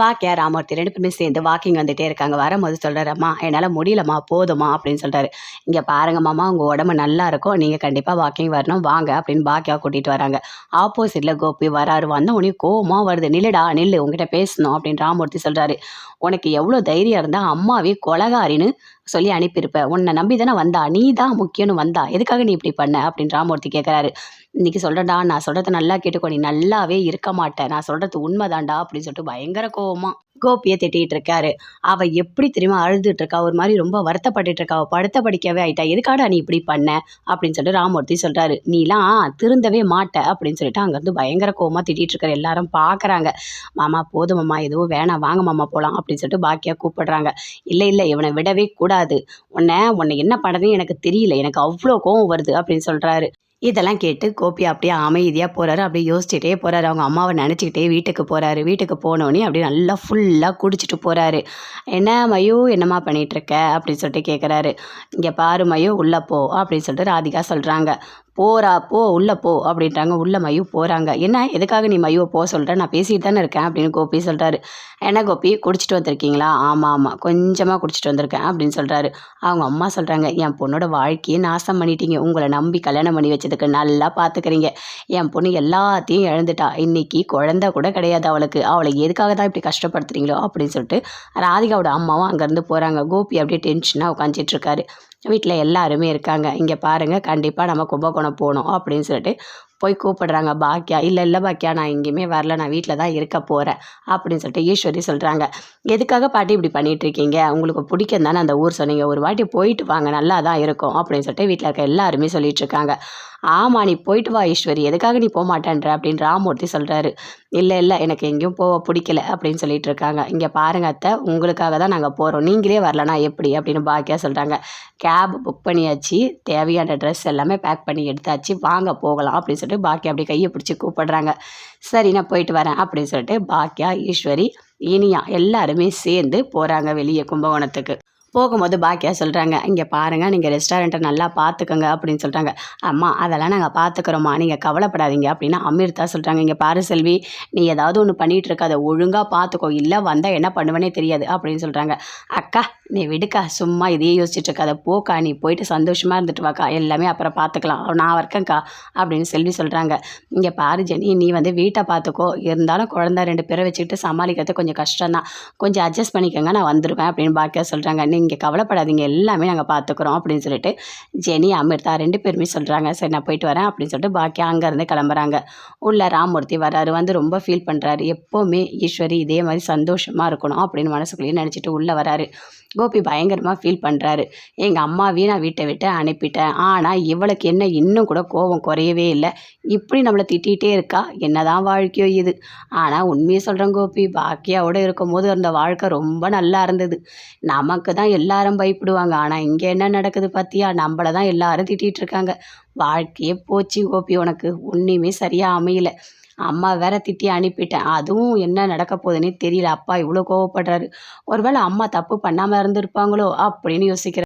பாக்கியா ராமூர்த்தி ரெண்டு பேருமே சேர்ந்து வாக்கிங் வந்துட்டே இருக்காங்க. வரும்போது சொல்கிறாரு என்னால் முடியலம்மா போதுமா அப்படின்னு சொல்கிறாரு இங்கே பாருங்க மாமா உங்கள் உடம்பு நல்லா இருக்கும். நீங்கள் கண்டிப்பாக வாக்கிங் வரணும். வாங்க அப்படின்னு பாக்கியா கூட்டிகிட்டு வராங்க. ஆப்போசிட்டில் கோபி வராரு. வந்த உடனே கோவமாக வருது. நில்லுடா நில்லு உங்ககிட்ட பேசணும் அப்படின்னு ராமூர்த்தி சொல்கிறாரு உனக்கு எவ்வளோ தைரியம் இருந்தால் அம்மாவே கொலகாரின்னு சொல்லி அனுப்பியிருப்பேன் உன்னை நம்பி தானே வந்தா? நீ தான் முக்கியம்னு வந்தா? எதுக்காக நீ இப்படி பண்ண? அப்படின்னு ராமூர்த்தி கேட்குறாரு இன்றைக்கி சொல்கிறேன்டா நான் சொல்கிறத நல்லா கேட்டுக்கோ நீ நல்லாவே இருக்க மாட்டேன் நான் சொல்கிறது உண்மைதான்டா அப்படின்னு சொல்லிட்டு பயங்கர கோவமாக கோபியை திட்டிகிட்டு இருக்காரு. அவள் எப்படி தெரியுமா அழுதுட்டு இருக்கா? ஒரு மாதிரி ரொம்ப வருத்தப்பட்டுட்டு இருக்கா. அவள் படுத்த படிக்கவே ஆயிட்டா. எதுக்காடா நீ இப்படி பண்ண? அப்படின்னு சொல்லிட்டு ராமூர்த்தி சொல்கிறாரு நீலாம் திருந்தவே மாட்ட அப்படின்னு சொல்லிட்டு அங்கேருந்து பயங்கர கோவமாக திட்டிகிட்டு இருக்காரு. எல்லாரும் பார்க்குறாங்க மாமா போதும் மாமா. எதுவும் வேணாம். வாங்க மாமா போகலாம் அப்படின்னு சொல்லிட்டு பாக்கியாக கூப்பிடுறாங்க. இல்லை இல்லை. இவனை விடவே கூடாது. உன்னை உன்னை என்ன பண்ணுறதுன்னு எனக்கு தெரியல. எனக்கு அவ்வளோ கோவம் வருது அப்படின்னு சொல்கிறாரு இதெல்லாம் கேட்டு கோபி அப்படியே அமைதியாக போகிறாரு அப்படியே யோசிச்சுட்டே போகிறாரு அவங்க அம்மாவை நினச்சிக்கிட்டே வீட்டுக்கு போகிறாரு வீட்டுக்கு போனோடனே அப்படியே நல்லா ஃபுல்லாக குடிச்சிட்டு போகிறாரு என்ன மயு என்னம்மா பண்ணிகிட்ருக்க அப்படின்னு சொல்லிட்டு கேட்குறாரு இங்கே பாரு மயு உள்ளே போ அப்படின்னு சொல்லிட்டு ராதிகா சொல்கிறாங்க போறா போ உள்ளே போ அப்படின்றாங்க. உள்ள மயு போகிறாங்க என்ன? எதுக்காக நீ மயுவை போக சொல்கிற நான் பேசிட்டு தானே இருக்கேன் அப்படின்னு கோபி சொல்கிறாரு என்ன கோபி? குடிச்சிட்டு வந்திருக்கீங்களா? ஆமாம் ஆமாம் கொஞ்சமாக குடிச்சிட்டு வந்திருக்கேன் அப்படின்னு சொல்கிறாரு அவங்க அம்மா சொல்கிறாங்க என் பொண்ணோட வாழ்க்கையை நாசம் பண்ணிட்டீங்க. உங்களை நம்பி கல்யாணம் பண்ணி வச்சதுக்கு நல்லா பார்த்துக்கிறீங்க என் பொண்ணு எல்லாத்தையும் இழந்துட்டா. இன்னைக்கு குழந்த கூட கிடையாது அவளுக்கு. அவளை எதுக்காக தான் இப்படி கஷ்டப்படுத்துறீங்களோ? அப்படின்னு சொல்லிட்டு ராதிகாவோட அம்மாவும் அங்கேருந்து போகிறாங்க கோபி அப்படியே டென்ஷனாக உட்காந்துட்டு இருக்காரு. வீட்டில் எல்லாருமே இருக்காங்க. இங்கே பாருங்கள் கண்டிப்பாக நம்ம கும்பகோணம் போகணும் அப்படின்னு சொல்லிட்டு போய் கூப்பிடுறாங்க. பாக்கியா இல்லை இல்லை பாக்கியா நான் எங்கேயுமே வரல. நான் வீட்டில் தான் இருக்க போகிறேன் அப்படின்னு சொல்லிட்டு ஈஸ்வரி சொல்கிறாங்க எதுக்காக பாட்டி இப்படி பண்ணிகிட்ருக்கீங்க உங்களுக்கு பிடிக்கும் தானே அந்த ஊர்? சொன்னீங்க. ஒரு வாட்டி போயிட்டு வாங்க. நல்லா தான் இருக்கும். அப்படின்னு சொல்லிட்டு வீட்டில் இருக்க எல்லாருமே சொல்லிகிட்ருக்காங்க ஆமாம் நீ போயிட்டு வா ஈஸ்வரி எதுக்காக நீ போக மாட்டேன்ற அப்படின்னு ராமூர்த்தி சொல்கிறாரு இல்லை இல்லை எனக்கு எங்கேயும் போக பிடிக்கல அப்படின்னு சொல்லிட்டு இருக்காங்க. இங்கே பாருங்க அத்தை உங்களுக்காக தான் நாங்கள் போகிறோம் நீங்களே வரலனா எப்படி? அப்படின்னு பாக்கியா சொல்கிறாங்க கேப் புக் பண்ணியாச்சு. தேவையான ட்ரெஸ் எல்லாமே பேக் பண்ணி எடுத்தாச்சு. வாங்க போகலாம் அப்படின்னு சொல்லிட்டு பாக்கியா அப்படி கையை பிடிச்சி கூப்பிடுறாங்க. சரி நான் போயிட்டு வரேன் அப்படின்னு சொல்லிட்டு பாக்கியா ஈஸ்வரி இனியா எல்லாருமே சேர்ந்து போகிறாங்க வெளியே கும்பகோணத்துக்கு. போகும்போது பாக்கியா சொல்கிறாங்க இங்கே பாருங்கள் நீங்கள் ரெஸ்டாரண்ட்டை நல்லா பார்த்துக்கோங்க அப்படின்னு சொல்கிறாங்க அம்மா அதெல்லாம் நாங்கள் பார்த்துக்குறோம்மா நீங்கள் கவலைப்படாதீங்க அப்படின்னு அமிர்தா சொல்கிறாங்க இங்கே பாரு செல்வி நீ ஏதாவது ஒன்று பண்ணிகிட்டு இருக்க அதை ஒழுங்காக பார்த்துக்கோ இல்லை வந்தால் என்ன பண்ணுவேனே தெரியாது அப்படின்னு சொல்கிறாங்க அக்கா நீ விடுக்கா சும்மா இதையே யோசிச்சுட்டு இருக்காத போக்கா நீ போயிட்டு சந்தோஷமாக இருந்துட்டு வாக்கா எல்லாமே அப்புறம் பார்த்துக்கலாம் நான் இருக்கேன்க்கா அப்படின்னு செல்வி சொல்கிறாங்க இங்கே பாரு ஜெனி நீ வந்து வீட்டை பார்த்துக்கோ இருந்தாலும் குழந்த ரெண்டு பேரை வச்சுக்கிட்டு சமாளிக்கிறது கொஞ்சம் கஷ்டம்தான். கொஞ்சம் அட்ஜஸ்ட் பண்ணிக்கோங்க நான் வந்துடுவேன் அப்படின்னு பாக்கியா சொல்கிறாங்க நீங்கள் கவலைப்படாதீங்க எல்லாமே நாங்கள் பார்த்துக்குறோம் அப்படின்னு சொல்லிட்டு ஜெனி அமிர்தா ரெண்டு பேருமே சொல்கிறாங்க சரி நான் போயிட்டு வரேன் அப்படின்னு சொல்லிட்டு பாக்கியா அங்கேருந்து கிளம்புறாங்க. உள்ள ராமூர்த்தி வராரு வந்து ரொம்ப ஃபீல் பண்ணுறாரு எப்போவுமே ஈஸ்வரி இதே மாதிரி சந்தோஷமாக இருக்கணும் அப்படின்னு மனசுக்குள்ளேயே நினச்சிட்டு உள்ளே வராரு. கோபி பயங்கரமாக ஃபீல் பண்ணுறாரு எங்கள் அம்மாவையும் நான் வீட்டை விட்டு அனுப்பிட்டேன். ஆனால் இவளுக்கு என்ன இன்னும் கூட கோபம் குறையவே இல்லை. இப்படி நம்மளை திட்டிகிட்டே இருக்கா? என்னதான் வாழ்க்கையோ இது. ஆனால் உண்மையை சொல்கிறேன் கோபி பாக்கியாவோட இருக்கும்போது அந்த வாழ்க்கை ரொம்ப நல்லா இருந்தது. நமக்கு தான் எல்லாரும் பயப்படுவாங்க. ஆனால் இங்கே என்ன நடக்குது பார்த்தியா நம்மளை தான் எல்லாரும் திட்டிகிட்டு இருக்காங்க வாழ்க்கையே போச்சு கோபி உனக்கு. ஒன்றுமே சரியாக அமையல. அம்மா வேற திட்டி அனுப்பிட்டேன். அதுவும் என்ன நடக்க போகுதுன்னே தெரியல. அப்பா இவ்வளோ கோவப்படுறாரு. ஒருவேளை அம்மா தப்பு பண்ணாமல் இருந்திருப்பாங்களோ அப்படின்னு யோசிக்கிறேன்.